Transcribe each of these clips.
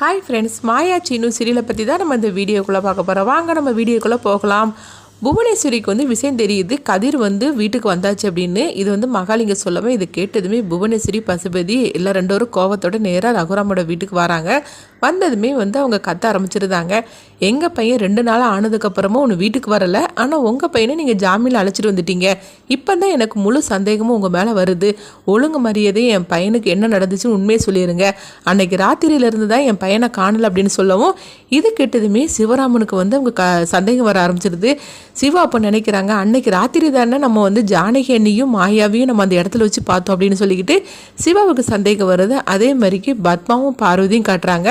Hi friends மாயா சீனு சீரியலை பற்றி தான் நம்ம இந்த வீடியோக்குள்ளே பார்க்க போகிறோம் வாங்க நம்ம வீடியோக்குள்ளே போகலாம். புவனேஸ்வரிக்கு வந்து விஷயம் தெரியுது. கதிர் வந்து வீட்டுக்கு வந்தாச்சு அப்படின்னு. இது வந்து மகாலிங்க சொல்லவே இது கேட்டதுமே புவனேஸ்வரி பசுபதி எல்லாம் ரெண்டோரும் கோவத்தோட நேராக ரகுராமோட வீட்டுக்கு வராங்க. வந்ததுமே வந்து அவங்க கத்த ஆரம்பிச்சிருந்தாங்க. எங்கள் பையன் ரெண்டு நாள் ஆனதுக்கப்புறமும் ஒன்று வீட்டுக்கு வரலை. ஆனால் உங்கள் பையனை நீங்கள் ஜாமீனில் அழைச்சிட்டு வந்துட்டீங்க. இப்போ தான் எனக்கு முழு சந்தேகமும் உங்கள் மேலே வருது. ஒழுங்கு மரியாதை என் பையனுக்கு என்ன நடந்துச்சுன்னு உண்மையை சொல்லிடுங்க அன்னைக்கு ராத்திரியிலேருந்து தான் என் பையனை காணல அப்படின்னு சொல்லவும் இது கேட்டதுமே சிவராமனுக்கு வந்து அவங்க க சந்தேகம் வர ஆரம்பிச்சிருது. சிவா அப்போ நினைக்கிறாங்க அன்னைக்கு ராத்திரி தானே நம்ம வந்து ஜானகி அண்ணியும் மாயாவையும் நம்ம அந்த இடத்துல வச்சு பார்த்தோம் அப்படின்னு சொல்லிக்கிட்டு சிவாவுக்கு சந்தேகம் வருது. அதே மாதிரிக்கு பத்மாவும் பார்வதியும் காட்டுறாங்க.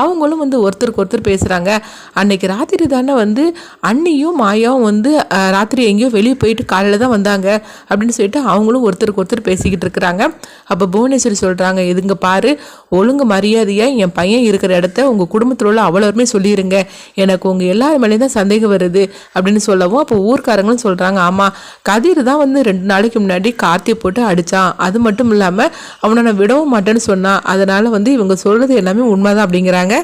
அவங்களும் வந்து ஒருத்தருக்கு ஒருத்தர் பேசுகிறாங்க அன்னைக்கு ராத்திரி தானே வந்து அண்ணியும் மாயாவும் வந்து ராத்திரி எங்கேயோ வெளியே போயிட்டு காலையில் தான் வந்தாங்க அப்படின்னு சொல்லிட்டு அவங்களும் ஒருத்தருக்கு ஒருத்தர் பேசிக்கிட்டு இருக்கிறாங்க. அப்போ புவனேஸ்வரி சொல்கிறாங்க இதுங்க பாரு ஒழுங்கு மரியாதையாக என் பையன் இருக்கிற இடத்த உங்கள் குடும்பத்தில் உள்ள அவ்வளோருமே சொல்லிடுங்க எனக்கு உங்கள் எல்லார் மேலேயும் தான் சந்தேகம் வருது அப்படின்னு சொல்லவும் அப்போ ஊர்க்காரங்களும் சொல்கிறாங்க ஆமாம் கதிர் தான் வந்து ரெண்டு நாளைக்கு முன்னாடி கார்த்தியை போட்டு அடித்தான் அது மட்டும் இல்லாமல் அவனை நான் விடவும் மாட்டேன்னு சொன்னான். அதனால் வந்து இவங்க சொல்கிறது எல்லாமே உண்மைதான் அப்படிங்கிறாங்க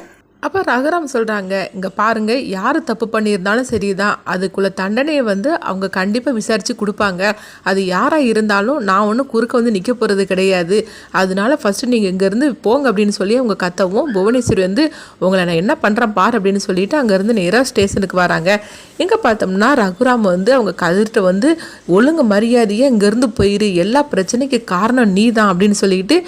அப்போ ரகுராம் சொல்கிறாங்க இங்கே பாருங்க யார் தப்பு பண்ணியிருந்தாலும் சரிதான். அதுக்குள்ள தண்டனையை வந்து அவங்க கண்டிப்பாக விசாரித்து கொடுப்பாங்க. அது யாராக இருந்தாலும் நான் ஒன்றும் குறுக்க வந்து நிற்க போகிறது கிடையாது. அதனால ஃபஸ்ட்டு நீங்கள் இங்கேருந்து போங்க அப்படின்னு சொல்லி அவங்க கத்தவும் புவனேஸ்வரி வந்து உங்களை நான் என்ன பண்ணுறேன் பார் அப்படின்னு சொல்லிட்டு அங்கேருந்து நேராக ஸ்டேஷனுக்கு வராங்க. எங்கே பார்த்தோம்னா ரகுராம் வந்து அவங்க கதிர்கிட்ட வந்து ஒழுங்கு மரியாதையாக இங்கேருந்து போயிரு. எல்லா பிரச்சனைக்கு காரணம் நீ தான் அப்படின்னு சொல்லிட்டு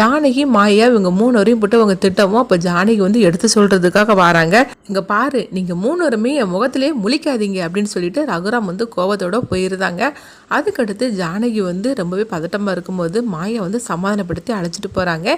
ஜானகி மாயா இவங்க மூணு வரையும் போட்டு அவங்க திட்டமும் அப்போ ஜானகி வந்து எடுத்து சொல்கிறதுக்காக வராங்க. இங்கே பாரு நீங்கள் மூணுருமே என் முகத்திலே முழிக்காதீங்க அப்படின்னு சொல்லிட்டு ரகுராம் வந்து கோபத்தோட போயிருந்தாங்க. அதுக்கடுத்து ஜானகி வந்து ரொம்பவே பதட்டமாக இருக்கும்போது மாயை வந்து சமாதானப்படுத்தி அழைச்சிட்டு போகிறாங்க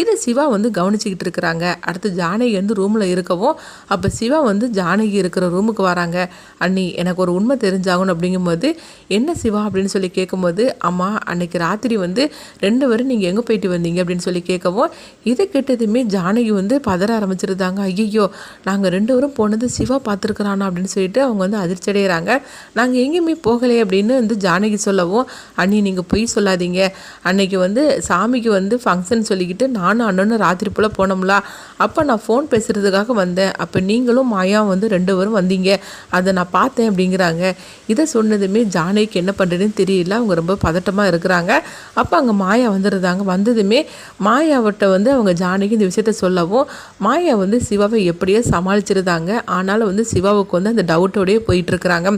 இதை சிவா வந்து கவனிச்சுக்கிட்டு இருக்கிறாங்க. அடுத்து ஜானகி வந்து ரூமில் இருக்கவும் அப்போ சிவா வந்து ஜானகி இருக்கிற ரூமுக்கு வராங்க. அண்ணி எனக்கு ஒரு உண்மை தெரிஞ்சாகணும் அப்படிங்கும்போது என்ன சிவா? அப்படின்னு சொல்லி கேட்கும்போது அம்மா அன்னைக்கு ராத்திரி வந்து ரெண்டு பேரும் நீங்கள் எங்கே போயிட்டு வந்தீங்க? அப்படின்னு சொல்லி கேட்கவும் இதை கேட்டதுமே ஜானகி வந்து பதற ஆரம்பிச்சிருந்தாங்க. ஐயோ நாங்கள் ரெண்டு பேரும் போனது சிவா பார்த்துருக்குறானா? அப்படின்னு சொல்லிட்டு அவங்க வந்து அதிர்ச்சி அடைகிறாங்க நாங்கள் எங்கேயுமே போகலையே அப்படின்னு வந்து ஜானகி சொல்லவும் அண்ணி நீங்கள் பொய் சொல்லாதீங்க. அன்னைக்கு வந்து சாமிக்கு வந்து ஃபங்க்ஷன் சொல்லிக்கிட்டு நானும் அண்ணனும் ராத்திரி போல் போனோம்ல. அப்போ நான் ஃபோன் பேசுகிறதுக்காக வந்தேன். அப்போ நீங்களும் மாயா வந்து ரெண்டு பேரும் வந்தீங்க. அதை நான் பார்த்தேன் அப்படிங்கிறாங்க. இதை சொன்னதுமே ஜானகிக்கு என்ன பண்ணுறதுன்னு தெரியல. அவங்க ரொம்ப பதட்டமாக இருக்கிறாங்க. அப்போ அங்கே மாயா வந்துடுறாங்க. வந்ததுமே மாயாவட்ட வந்து அவங்க ஜானகி இந்த விஷயத்த சொல்லவும் மாயா வந்து சிவாவை எப்படியோ சமாளிச்சிருந்தாங்க. ஆனாலும் வந்து சிவாவுக்கு வந்து அந்த டவுட்டோடயே போயிட்டுருக்குறாங்க.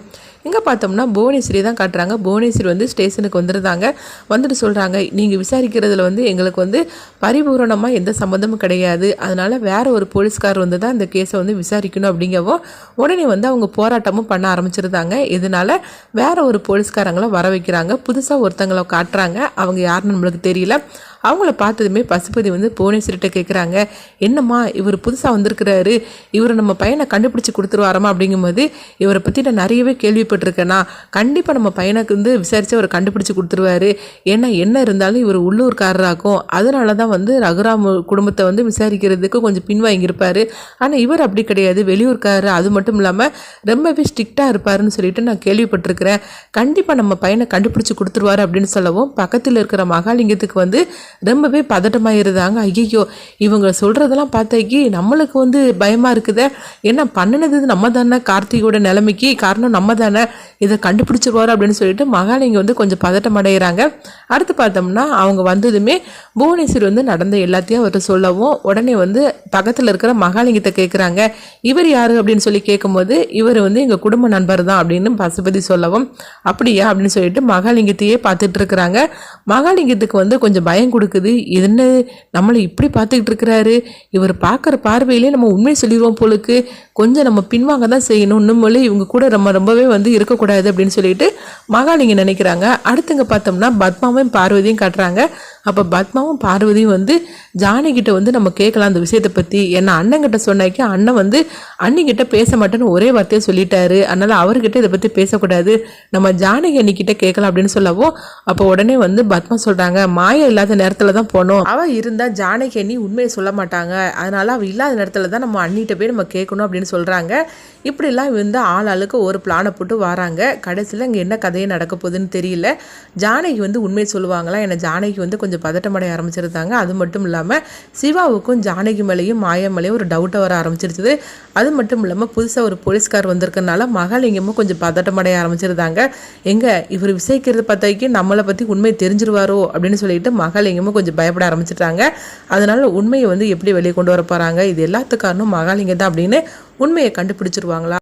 இங்கே பார்த்தோம்னா புவனேஸ்வரி தான் காட்டுறாங்க. புவனேஸ்வரி வந்து ஸ்டேஷனுக்கு வந்துருந்தாங்க. வந்துட்டு சொல்கிறாங்க நீங்கள் விசாரிக்கிறதுல வந்து எங்களுக்கு வந்து பரிபூரணமாக எந்த சம்மந்தமும் கிடையாது. அதனால் வேறு ஒரு போலீஸ்கார் வந்து தான் இந்த கேஸை வந்து விசாரிக்கணும் அப்படிங்கவும் உடனே வந்து அவங்க போராட்டமும் பண்ண ஆரம்பிச்சிருந்தாங்க. இதனால் வேறு ஒரு போலீஸ்காரங்களை வர வைக்கிறாங்க. புதுசாக ஒருத்தங்களை காட்டுறாங்க. அவங்க யாருன்னு நம்மளுக்கு தெரியல. அவங்கள பார்த்ததுமே பசுபதி வந்து புவனேஸ்வரிட்ட கேட்குறாங்க என்னம்மா இவர் புதுசாக வந்திருக்கிறாரு. இவர் நம்ம பையனை கண்டுபிடிச்சி கொடுத்துருவாரம்மா அப்படிங்கும்போது இவரை பற்றி நான் நிறையவே கேள்விப்பட்டிருக்கேனா. கண்டிப்பாக நம்ம பையனுக்கு வந்து விசாரித்து அவர் கண்டுபிடிச்சி கொடுத்துருவாரு. ஏன்னா என்ன இருந்தாலும் இவர் உள்ளூர்காரராகும் அதனால தான் வந்து ரகுராம் குடும்பத்தை வந்து விசாரிக்கிறதுக்கு கொஞ்சம் பின்வாங்கியிருப்பார். ஆனால் இவர் அப்படி கிடையாது. வெளியூர்காரர். அது மட்டும் இல்லாமல் ரொம்பவே ஸ்ட்ரிக்டாக இருப்பாருன்னு சொல்லிட்டு நான் கேள்விப்பட்டிருக்கிறேன். கண்டிப்பாக நம்ம பையனை கண்டுபிடிச்சி கொடுத்துருவாரு அப்படின்னு சொல்லவும் பக்கத்தில் இருக்கிற மகாலிங்கத்துக்கு வந்து ரொம்பவே பதட்டமாயிருந்தாங்க. ஐயோ இவங்க சொல்கிறதெல்லாம் பார்த்தாக்கி நம்மளுக்கு வந்து பயமாக இருக்குதே. ஏன்னா பண்ணினது நம்ம தானே கார்த்திகோட நிலைமைக்கு காரணம் நம்ம தானே. இதை கண்டுபிடிச்சிருவார் அப்படின்னு சொல்லிட்டு மகாலிங்க வந்து கொஞ்சம் பதட்டம் அடைகிறாங்க அடுத்து பார்த்தோம்னா அவங்க வந்ததுமே புவனேஸ்வர் வந்து நடந்த எல்லாத்தையும் அவர்கிட்ட சொல்லவும் உடனே வந்து பக்கத்தில் இருக்கிற மகாலிங்கத்தை கேட்குறாங்க இவர் யாரு அப்படின்னு சொல்லி கேட்கும்போது இவர் வந்து எங்கள் குடும்ப நண்பர் தான் அப்படின்னு பசுபதி சொல்லவும் அப்படியா? அப்படின்னு சொல்லிட்டு மகாலிங்கத்தையே பார்த்துட்டு இருக்கிறாங்க. மகாலிங்கத்துக்கு வந்து கொஞ்சம் பயம் இருக்குது. இது என்ன நம்மளை இப்படி பார்த்துக்கிட்டு இருக்கிறாரு. இவர் பார்க்குற பார்வையிலே நம்ம உண்மையை சொல்லிடுவோம் போலுக்கு. கொஞ்சம் நம்ம பின்வாங்க தான் செய்யணும். இன்னும் இவங்க கூட நம்ம ரொம்பவே வந்து இருக்கக்கூடாது அப்படின்னு சொல்லிட்டு மகாலிங்க நினைக்கிறாங்க. அடுத்துங்க பார்த்தோம்னா பத்மாவையும் பார்வதியும் காட்டுறாங்க. அப்போ பத்மாவும் பார்வதியும் வந்து ஜானிக்கிட்ட வந்து நம்ம கேட்கலாம் அந்த விஷயத்தை பற்றி ஏன்னா அண்ணங்கிட்ட சொன்னாக்கி அண்ணன் வந்து அண்ணிக்கிட்ட பேச மாட்டேன்னு ஒரே வார்த்தையை சொல்லிட்டாரு. அதனால் அவர்கிட்ட இதை பற்றி பேசக்கூடாது. நம்ம ஜானகி அண்ணிக்கிட்ட கேட்கலாம் அப்படின்னு சொல்லவும் அப்போ உடனே வந்து பத்மா சொல்கிறாங்க மாயா இல்லாத நேரத்தில் தான் போனோம். அவள் இருந்தால் ஜானகி அண்ணி உண்மையை சொல்ல மாட்டாங்க. அதனால் அவள் இல்லாத நேரத்தில் தான் நம்ம அண்ணிட்ட போய் நம்ம கேட்கணும் அப்படின்னு சொல்கிறாங்க இப்படிலாம் வந்து ஆள் ஆளுக்கு ஒரு பிளானை போட்டு வராங்க. கடைசியில் இங்கே என்ன கதையை நடக்க போகுதுன்னு தெரியல. ஜானகி வந்து உண்மையை சொல்லுவாங்களா? ஏன்னா ஜானகி வந்து கொஞ்சம் பதட்டமடைய ஆரம்பிச்சிருந்தாங்க. அது மட்டும் இல்லாமல் சிவாவுக்கும் ஜானகி மேலேயும் மாயா மேலேயும் ஒரு டவுட்டை வர ஆரம்பிச்சிருச்சுது. அது மட்டும் இல்லாமல் புதுசாக ஒரு போலீஸ்கார் வந்திருக்கனால மகாலிங்கமும் கொஞ்சம் பதட்டமடைய ஆரம்பிச்சிருந்தாங்க. எங்கே இவர் விசைக்கிறது பார்த்தாக்கி நம்மளை பற்றி உண்மை தெரிஞ்சிருவாரோ அப்படின்னு சொல்லிட்டு மகாலிங்கமும் கொஞ்சம் பயப்பட ஆரம்பிச்சிட்டாங்க. அதனால உண்மையை வந்து எப்படி வெளியே கொண்டு வர போகிறாங்க இது எல்லாத்துக்கு காரணம் மகாலிங்கம் தான் அப்படின்னு உண்மையை கண்டுபிடிச்சிருவாங்களா?